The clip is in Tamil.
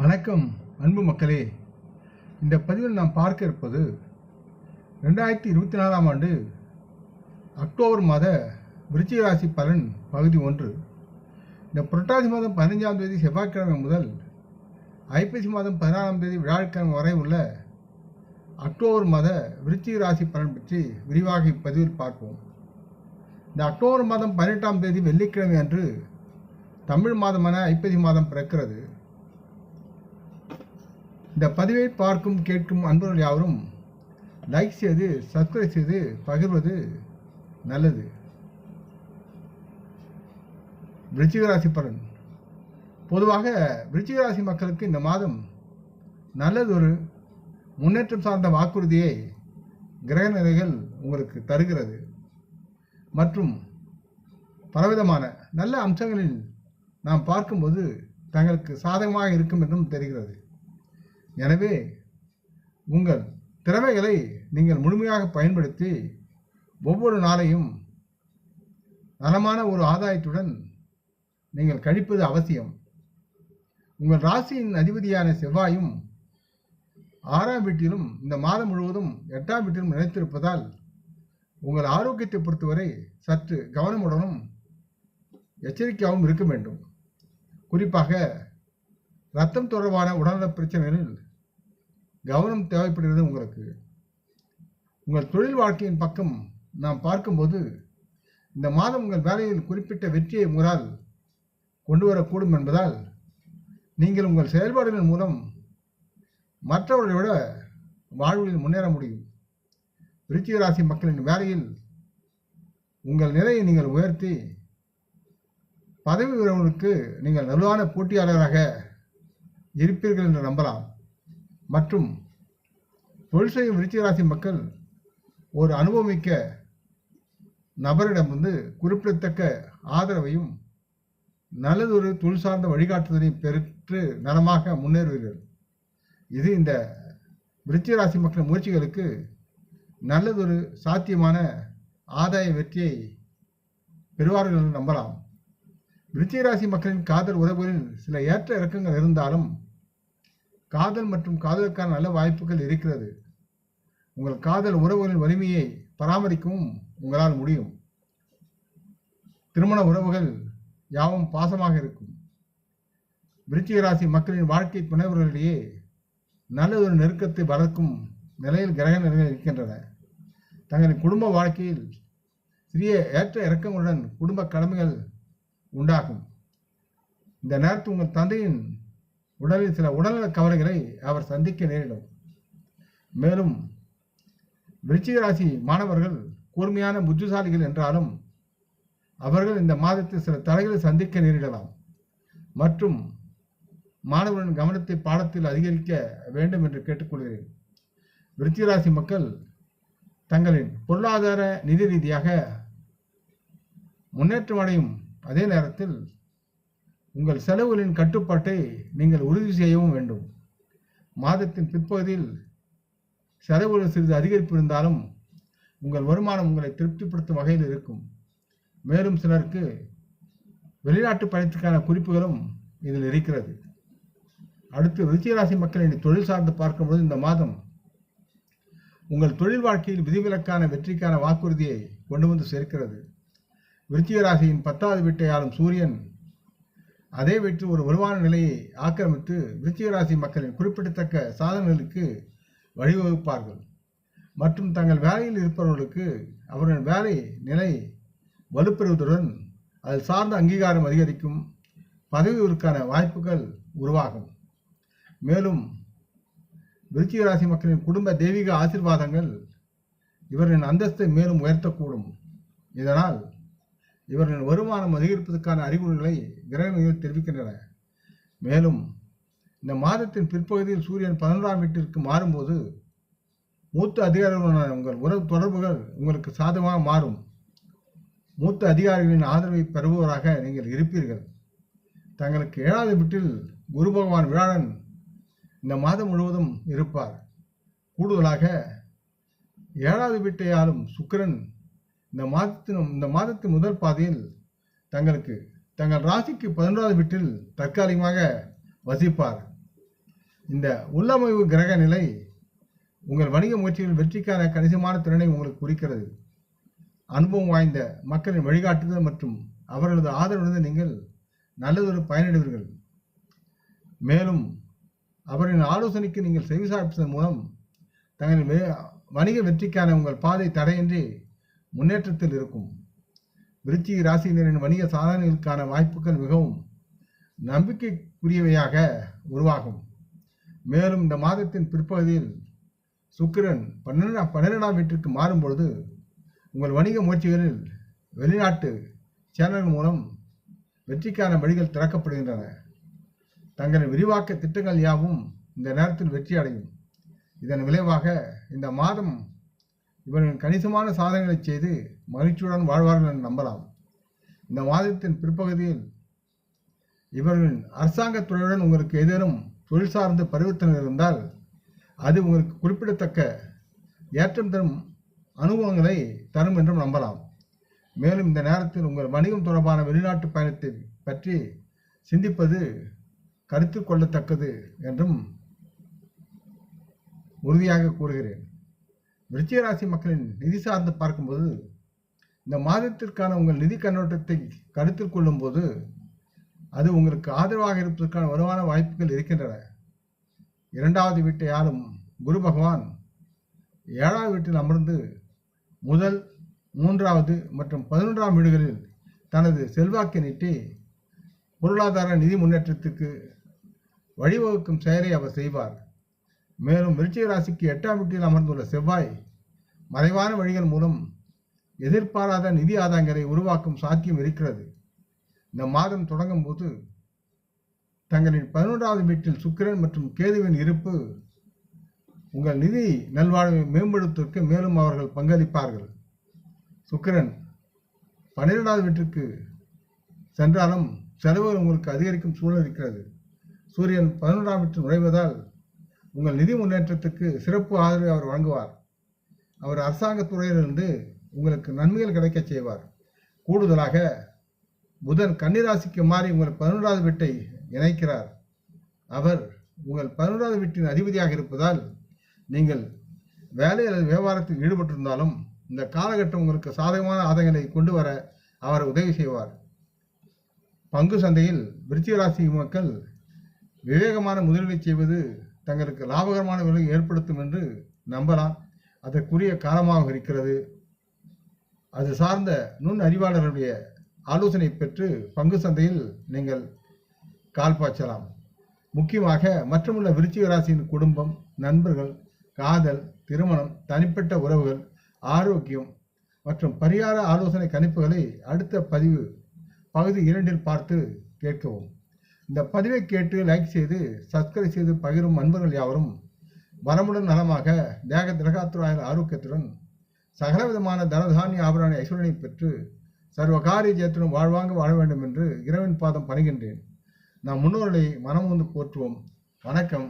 வணக்கம் அன்பு மக்களே. இந்த பதிவில் நாம் பார்க்க இருப்பது ரெண்டாயிரத்தி இருபத்தி நாலாம் ஆண்டு அக்டோபர் மாத விருச்சிக ராசி பலன் பகுதி ஒன்று. இந்த புரட்டாசி மாதம் பதினைஞ்சாம் தேதி செவ்வாய்க்கிழமை முதல் ஐப்பசி மாதம் பதினாறாம் தேதி வியாழக்கிழமை வரை உள்ள அக்டோபர் மாத விருச்சிக ராசி பலன் பற்றி விரிவாக இப்பதிவில் பார்ப்போம். இந்த அக்டோபர் மாதம் பதினெட்டாம் தேதி வெள்ளிக்கிழமை அன்று தமிழ் மாதமான ஐப்பசி மாதம் பிறக்கிறது. இந்த பதிவை பார்க்கும் கேட்கும் அன்பர்கள் யாவரும் லைக் செய்து சப்ஸ்கிரைப் செய்து பகிர்வது நல்லது. விருச்சிகராசி பலன். பொதுவாக விருச்சிகராசி மக்களுக்கு இந்த மாதம் நல்லதொரு முன்னேற்றம் சார்ந்த வாக்குறுதியை கிரக நிலைகள் உங்களுக்கு தருகிறது. மற்றும் பலவிதமான நல்ல அம்சங்களில் நாம் பார்க்கும்போது தங்களுக்கு சாதகமாக இருக்கும் என்றும் தெரிகிறது. எனவே உங்கள் திறமைகளை நீங்கள் முழுமையாக பயன்படுத்தி ஒவ்வொரு நாளையும் நலமான ஒரு ஆதாயத்துடன் நீங்கள் கழிப்பது அவசியம். உங்கள் ராசியின் அதிபதியான செவ்வாயும் ஆறாம் வீட்டிலும் இந்த மாதம் முழுவதும் எட்டாம் வீட்டிலும் நிலைத்திருப்பதால் உங்கள் ஆரோக்கியத்தை பொறுத்தவரை சற்று கவனமுடனும் எச்சரிக்கையாகவும் இருக்க வேண்டும். குறிப்பாக ரத்தம் தொடர்பான உடல்நல பிரச்சனைகளில் கவனம் தேவைப்படுகிறது உங்களுக்கு. உங்கள் தொழில் வாழ்க்கையின் பக்கம் நாம் பார்க்கும்போது இந்த மாதம் உங்கள் வேலையில் குறிப்பிட்ட வெற்றியை உங்களால் கொண்டு வரக்கூடும் என்பதால் நீங்கள் உங்கள் செயல்பாடுகளின் மூலம் மற்றவர்களை விட வாழ்வில் முன்னேற முடியும். விருச்சிக ராசி மக்களின் வேலையில் உங்கள் நிலையை நீங்கள் உயர்த்தி பதவி உறவுகளுக்கு நீங்கள் நலுவான போட்டியாளராக இருப்பீர்கள் என்று நம்பலாம். மற்றும் தொழில் செய்யும் விருச்சிகராசி மக்கள் ஒரு அனுபவமிக்க நபரிடம் வந்து குறிப்பிடத்தக்க ஆதரவையும் நல்லதொரு தொழில் சார்ந்த வழிகாட்டுதலையும் பெற்று நலமாக முன்னேறுவீர்கள். இது இந்த விருச்சிகராசி மக்கள் முயற்சிகளுக்கு நல்லதொரு சாத்தியமான ஆதாய வெற்றியை பெறுவார்கள் என்று நம்பலாம். விருச்சிகராசி மக்களின் காதல் உறவுகளில் சில ஏற்ற இறக்கங்கள் இருந்தாலும் காதல் மற்றும் காதலுக்கான நல்ல வாய்ப்புகள் இருக்கிறது. உங்கள் காதல் உறவுகளின் வலிமையை பராமரிக்கவும் உங்களால் முடியும். திருமண உறவுகள் யாவும் பாசமாக இருக்கும். விருச்சிக ராசி மக்களின் வாழ்க்கை துணைவர்களிடையே ஒரு நெருக்கத்தை வளர்க்கும் நிலையில் கிரக நிலைகள் இருக்கின்றன. தங்களின் குடும்ப வாழ்க்கையில் சிறிய ஏற்ற இறக்கங்களுடன் குடும்ப கடமைகள் உண்டாகும். இந்த நேரத்தில் உங்கள் தந்தையின் உடலில் சில உடல்நல கவலைகளை அவர் சந்திக்க நேரிடும். மேலும் விருச்சிக ராசி மாணவர்கள் கூர்மையான புத்திசாலிகள் என்றாலும் அவர்கள் இந்த மாதத்தில் சில தடைகளை சந்திக்க நேரிடலாம். மற்றும் மாணவர்களின் கவனத்தை பாடத்தில் அதிகரிக்க வேண்டும் என்று கேட்டுக்கொள்கிறேன். விருச்சிக ராசி மக்கள் தங்களின் பொருளாதார நிதி ரீதியாக முன்னேற்றம் அடையும் அதே நேரத்தில் உங்கள் செலவுகளின் கட்டுப்பாட்டை நீங்கள் உறுதி செய்யவும் வேண்டும். மாதத்தின் பிற்பகுதியில் செலவுகள் சிறிது அதிகரிப்பு இருந்தாலும் உங்கள் வருமானம் உங்களை திருப்திப்படுத்தும் வகையில் இருக்கும். மேலும் சிலருக்கு வெளிநாட்டு பயணத்துக்கான குறிப்புகளும் இதில் இருக்கிறது. அடுத்து விருச்சிகராசி மக்களின் தொழில் சார்ந்து பார்க்கும்போது இந்த மாதம் உங்கள் தொழில் வாழ்க்கையில் விதிவிலக்கான வெற்றிக்கான வாக்குறுதியை கொண்டு வந்து சேர்க்கிறது. விருச்சிகராசியின் பத்தாவது வீட்டை ஆளும் சூரியன் அதே வீட்டில் ஒரு வலுவான நிலையை ஆக்கிரமித்து விருச்சிக ராசி மக்களின் குறிப்பிடத்தக்க சாதனைகளுக்கு வழிவகுப்பார்கள். மற்றும் தங்கள் வேலையில் இருப்பவர்களுக்கு அவர்களின் வேலை நிலை வலுப்பெறுவதுடன் அது சார்ந்த அங்கீகாரம் அதிகரிக்கும் பதவியிற்கான வாய்ப்புகள் உருவாகும். மேலும் விருச்சிக ராசி மக்களின் குடும்ப தெய்வீக ஆசிர்வாதங்கள் இவர்களின் அந்தஸ்தை மேலும் உயர்த்தக்கூடும். இதனால் இவர்கள் வருமானம் அதிகரிப்பதற்கான அறிகுறிகளை கிரகங்கள் தெரிவிக்கின்றன. மேலும் இந்த மாதத்தின் பிற்பகுதியில் சூரியன் பதினொன்றாம் வீட்டிற்கு மாறும்போது மூத்த அதிகாரிகளுடன் உங்கள் உறவு தொடர்புகள் உங்களுக்கு சாதகமாக மாறும். மூத்த அதிகாரிகளின் ஆதரவை பெறுபவராக நீங்கள் இருப்பீர்கள். தங்களுக்கு ஏழாவது வீட்டில் குரு பகவான் வியாழன் இந்த மாதம் முழுவதும் இருப்பார். கூடுதலாக ஏழாவது வீட்டை ஆளும் சுக்கிரன் இந்த மாதத்தின் இந்த மாதத்தின் முதல் பாதையில் தங்களுக்கு தங்கள் ராசிக்கு பதினொன்றாவது வீட்டில் தற்காலிகமாக வசிப்பார். இந்த உள்ளமைவு கிரக நிலை உங்கள் வணிக முயற்சியில் வெற்றிக்கான கணிசமான திறனை உங்களுக்கு குறிக்கிறது. அனுபவம் வாய்ந்த மக்களின் வழிகாட்டுதல் மற்றும் அவர்களது ஆதரவிலிருந்து நீங்கள் நல்லதொரு பயனடைவீர்கள். மேலும் அவரின் ஆலோசனைக்கு நீங்கள் செவிசாய்ப்பதன் மூலம் தங்களின் வணிக வெற்றிக்கான உங்கள் பாதை தடையின்றி முன்னேற்றத்தில் இருக்கும். விருச்சிக ராசியினரின் வணிக சாதனைகளுக்கான வாய்ப்புகள் மிகவும் நம்பிக்கைக்குரியவையாக உருவாகும். மேலும் இந்த மாதத்தின் பிற்பகுதியில் சுக்கிரன் பன்னெண்டாம் பன்னிரெண்டாம் வீட்டிற்கு மாறும்பொழுது உங்கள் வணிக முயற்சிகளில் வெளிநாட்டு சேனல் மூலம் வெற்றிக்கான வழிகள் திறக்கப்படுகின்றன. தங்களின் விரிவாக்க திட்டங்கள் யாவும் இந்த நேரத்தில் வெற்றி அடையும் இதன் விளைவாக இந்த மாதம் இவர்கள் கணிசமான சாதனைகளை செய்து மகிழ்ச்சியுடன் வாழ்வார்கள் என நம்பலாம். இந்த மாதத்தின் பிற்பகுதியில் இவர்களின் அரசாங்க துறையுடன் உங்களுக்கு ஏதேனும் தொழில் சார்ந்த பரிவர்த்தனை இருந்தால் அது உங்களுக்கு குறிப்பிடத்தக்க ஏற்றம் தரும் அனுபவங்களை தரும் என்றும் நம்பலாம். மேலும் இந்த நேரத்தில் உங்கள் வணிகம் தொடர்பான வெளிநாட்டு பயணத்தை பற்றி சிந்திப்பது கருத்து கொள்ளத்தக்கது என்றும் உறுதியாக கூறுகிறேன். விருச்சிகராசி மக்களின் நிதி சார்ந்து பார்க்கும்போது இந்த மாதத்திற்கான உங்கள் நிதி கண்ணோட்டத்தை கருத்தில் கொள்ளும்போது அது உங்களுக்கு ஆதரவாக இருப்பதற்கான வருமான வாய்ப்புகள் இருக்கின்றன. இரண்டாவது வீட்டை ஆளும் குரு பகவான் ஏழாவது வீட்டில் அமர்ந்து முதல் மூன்றாவது மற்றும் பதினொன்றாம் வீடுகளில் தனது செல்வாக்கை நீட்டி பொருளாதார நிதி முன்னேற்றத்திற்கு வழிவகுக்கும் செயலை அவர் செய்வார். மேலும் விருச்சிக ராசிக்கு எட்டாம் வீட்டில் அமர்ந்துள்ள செவ்வாய் மறைவான வழிகள் மூலம் எதிர்பாராத நிதி ஆதாயங்களை உருவாக்கும் சாத்தியம் இருக்கிறது. இந்த மாதம் தொடங்கும் போது தங்களின் பதினொன்றாவது வீட்டில் சுக்கிரன் மற்றும் கேதுவின் இருப்பு உங்கள் நிதி நல்வாழ்வை மேம்படுத்துவதற்கு மேலும் அவர்கள் பங்களிப்பார்கள். சுக்கிரன் பன்னிரெண்டாவது வீட்டிற்கு சென்றாலும் செலவுகள் உங்களுக்கு அதிகரிக்கும் சூழல் இருக்கிறது. சூரியன் பதினொன்றாம் வீட்டில் நுழைவதால் உங்கள் நிதி முன்னேற்றத்துக்கு சிறப்பு ஆதரவை அவர் வழங்குவார். அவர் அரசாங்கத் துறையிலிருந்து உங்களுக்கு நன்மைகள் கிடைக்கச் செய்வார். கூடுதலாக புதன் கன்னிராசிக்கு மாறி உங்கள் பதினொன்றாவது வீட்டை இணைக்கிறார். அவர் உங்கள் பதினொன்றாவது வீட்டின் அதிபதியாக இருப்பதால் நீங்கள் வேலை அல்லது வியாபாரத்தில் ஈடுபட்டிருந்தாலும் இந்த காலகட்டம் உங்களுக்கு சாதகமான ஆதங்களை கொண்டு வர அவர் உதவி செய்வார். பங்கு சந்தையில் விருச்சிக ராசி மக்கள் விவேகமான முதலீடு செய்வது தங்களுக்கு லாபகரமான விலை ஏற்படுத்தும் என்று நம்பலாம். அதற்குரிய காலமாக இருக்கிறது. அது சார்ந்த நுண் அறிவாளர்களுடைய ஆலோசனை பெற்று பங்கு சந்தையில் நீங்கள் கால் பாய்ச்சலாம். முக்கியமாக மற்றமுள்ள விருச்சிக ராசியின் குடும்பம் நண்பர்கள் காதல் திருமணம் தனிப்பட்ட உறவுகள் ஆரோக்கியம் மற்றும் பரிகார ஆலோசனை கணிப்புகளை அடுத்த பதிவு பகுதி இரண்டில் பார்த்து கேட்கவும். இந்த பதிவை கேட்டு லைக் செய்து சப்ஸ்கிரைப் செய்து பகிரும் நண்பர்கள் யாவரும் வளமுடன் நலமாக தேக திரகாத்துராயர் ஆரோக்கியத்துடன் சகலவிதமான தனதானிய ஆபரண ஐஸ்வரனை பெற்று சர்வகாரிய ஜெயத்துடன் வாழ்வாங்க வாழ வேண்டும் என்று இரவின் பாதம் பணிகின்றேன். நாம் முன்னோர்களை மனம் வந்து போற்றுவோம். வணக்கம்.